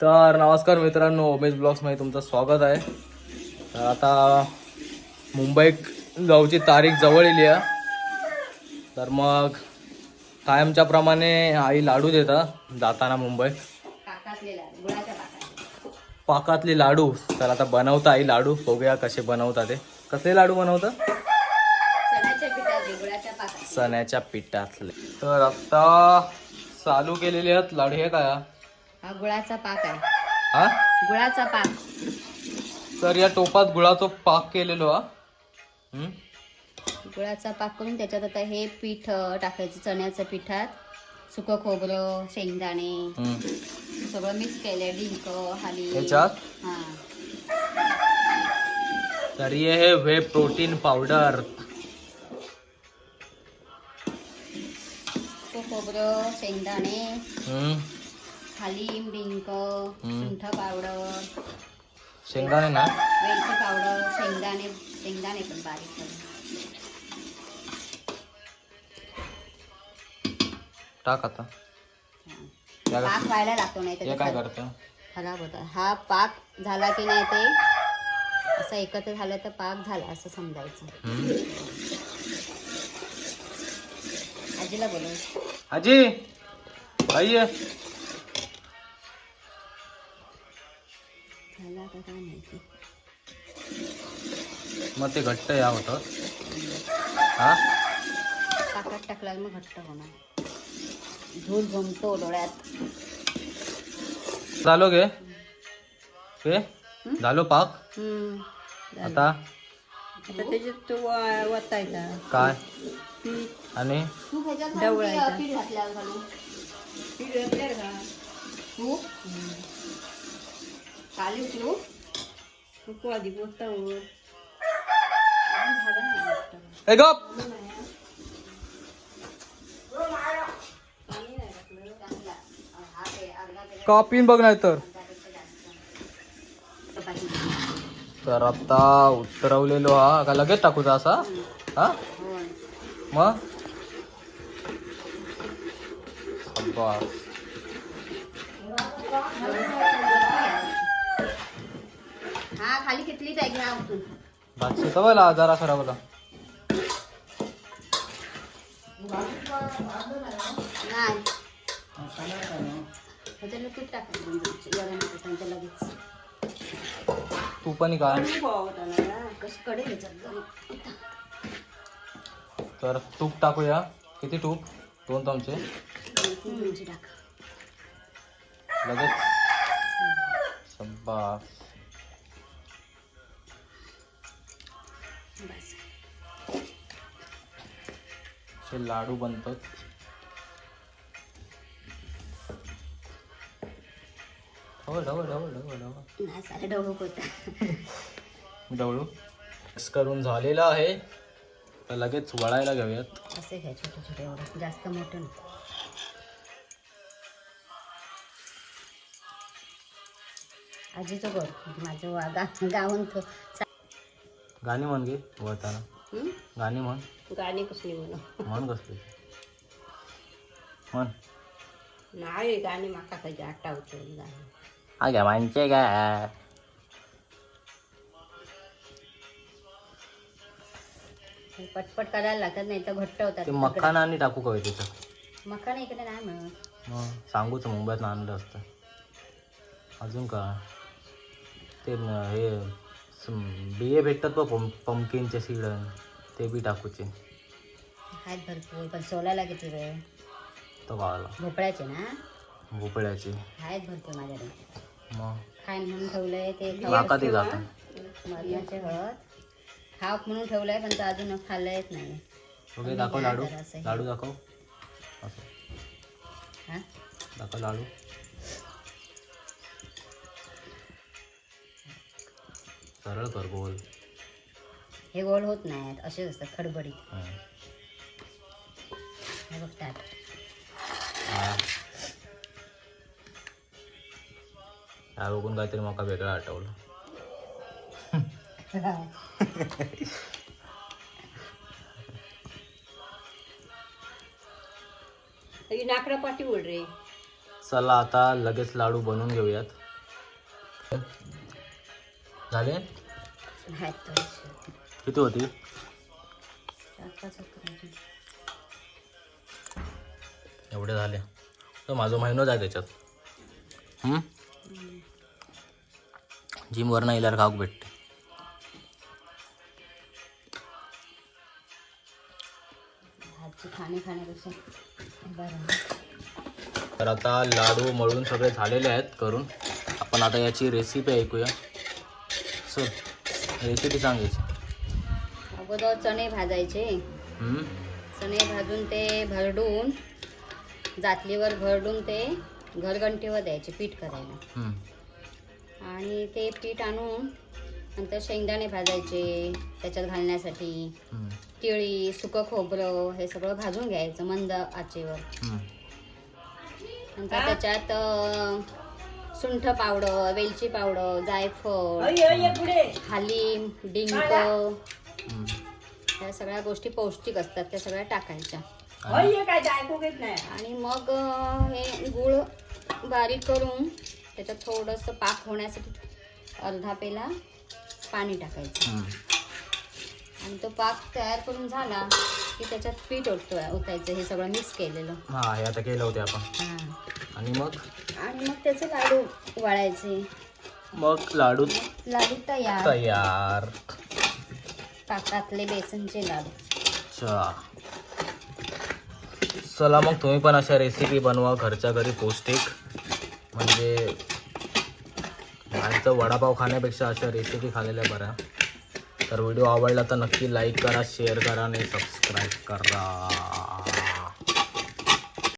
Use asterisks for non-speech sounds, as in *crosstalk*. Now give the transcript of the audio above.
तर नमस्कार मित्रांनो उमेश ब्लॉग्समध्ये तुमचं स्वागत आहे. तर आता मुंबई जाऊची तारीख जवळ येली आहे. तर मग कायमच्या प्रमाणे आई लाडू देतात जाताना मुंबई. पाकातले. लाडू. तर आता बनवता आई लाडू. बघूया कसे बनवता ते. कसले लाडू बनवतात चण्याच्या पिठातले. तर आता चालू केलेले आहेत लाडू. हे काय? हा? गुळाचा पाक आहे. हा गुळाचा पाक. तर या टोपात गुळाचा पाक केलेलो हा. हम्म? गुळाचा पाक करून त्याच्यात आता हे पीठ अं, टाकायचं चण्याच्या पिठात. सुकं खोबरं शेंगदाणे. हम्म. सगळं मिक्स केलंय डिंक हाली. हा. तर ये है वे प्रोटीन पावडर सुकं खोबरं शेंगदाणे. हम्म. हालीम डिंक सुंठ पावडर शेंगदाणे ना? वेलची पावडर शेंगदाणे शेंगदाणे पण बारीक टाक आता. पाक व्हायला लागतो नाही हे काय तर करतं? खराब होता. हा पाक झाला की नाही ते असं एकत्र झालं तर पाक झाला असं समजायचं. हम्म. आजीला बोलव. आजी! आई ये. झाला का काय माहिती. मग ते घट्ट या होतं. हा? पाकात टाकल्यावर मग घट्ट होणार. धूल जमतो डोळ्यात. झालो गे. के झालो पाक. आता? आता त्याच्यात तो वतायचा. काय? आणि? तू ह्याच्यात ढवळायचा. पीठ घातल्यावर घालू पीठ घातल्यावर का? हा ते अर्धा ते कापीन बघ नाही तर. तर आता उतरवलेलो हा. का लगेच टाकूचा असा? हा. मग? बस हा खाली कितलीच आहे घ्या जरा सरावला नाही. तूप टाकायचं लगेच. तू पण कसं कडे गरम. तर तूप टाकूया. किती तूप? दोन चमचे. लगेच. बस. असे लाडू बनतात. ढवळ ढवळ ढवळ ढवळ ढवळ. नाही सारे डवळूक होतं. ढवळू. मिक्स करून झालेलं आहे. तर लगेच वळायला घेऊयात. असे घ्या छोटे छोटे एवढे. जास्त मोठे नको. आजीचं बघ माझं वा- गा गाऊन तो गाणी म्हण गे वळताना? गाणी म्हण. गाणी कसली म्हणू? म्हण कसली. म्हण. नाही गाणी माका पाहिजे आठवतो गाणी. हा घ्या माणसे काय पटपट करायला लागत नाही तर घट्ट होतात. ते मखाना आणि टाकू का तिथं. मखाना इकडे नाही मग सांगूच मुंबईत आणलं असतं. अजून का? ते न- हे बिये भेटतात बघ पम पंकिनचे सीड ते बी टाकूचे. आहेत भरपूर पण सोलायला किती वेळ? तो गावाला भोपळ्याचे ना? भोपळ्याचे. आहेत भरपूर माझ्याकडे. मग? खाय म्हणून ठेवलंय ते काका ते जातात मरणाचे हळद. खाव म्हणून ठेवलंय पण ते अजून खाल्लंयच नाही. ओके दाखव लाडू. लाडू दाखव. असं. हा? दाखव लाडू. सरळ कर गोल हे गोल होत नाहीत असेच असतात खडबडीत. हं. हे बघतात. हा. हा बघून काहीतरी मका वेगळं आठवलं. *laughs* ही नाकरा पाठी ओढ रे. चला आता लगेच लाडू बनवून घेऊयात. झाले? किती होती? एवढे झाले. तर माझं महिनोच आहे त्याच्यात. हम्म? जिमवरनं इल्यावर खाऊक भेटते. तर आता लाडू मळून सगळे झालेले आहेत करून. आपण आता याची रेसिपी ऐकूया. रेसिपी सांगायची अगोदर चणे भाजायचे हम्म? चणे भाजून ते भरडून जातलीवर भरडून ते घरघंटीवर द्यायचे पीठ करायला हम्म. आणि ते पीठ आणून नंतर शेंगदाणे भाजायचे त्याच्यात घालण्यासाठी हम्म. केळी सुकं खोबरं हे सगळं भाजून घ्यायचं मंद आचेवर हम्म. नंतर त्याच्यात अं, सुंठ पावडर वेलची पावडर जायफळ हालीम डिंक. ह्या सगळ्या गोष्टी पौष्टिक असतात त्या सगळ्या टाकायच्या. आणि काय ऐकू घेत नाही. आणि मग हे गूळ बारीक करून त्याच्यात थोडंसं पाक होण्यासाठी अर्धा पेला पाणी टाकायचं. आणि तो पाक तयार करून झाला की त्याच्यात पीठ ओततो ओतायचं हे सगळं मिक्स केलेलं. हा हे आता केलं होते आपण. हां. आणि मग? आणि मग त्याचे लाडू वळायचे मग लाडू लाडू तयार. तयार. ताकातले बेसनचे लाडू. अच्छा. चला मग तुम्ही पण अशा रेसिपी बनवा घरच्या घरी पौष्टिक. म्हणजे बाहेरचं वडापाव खाण्यापेक्षा अशा रेसिपी खाल्लेल्या बऱ्या. तर व्हिडिओ आवडला तर नक्की लाईक करा शेअर करा आणि सबस्क्राईब करा.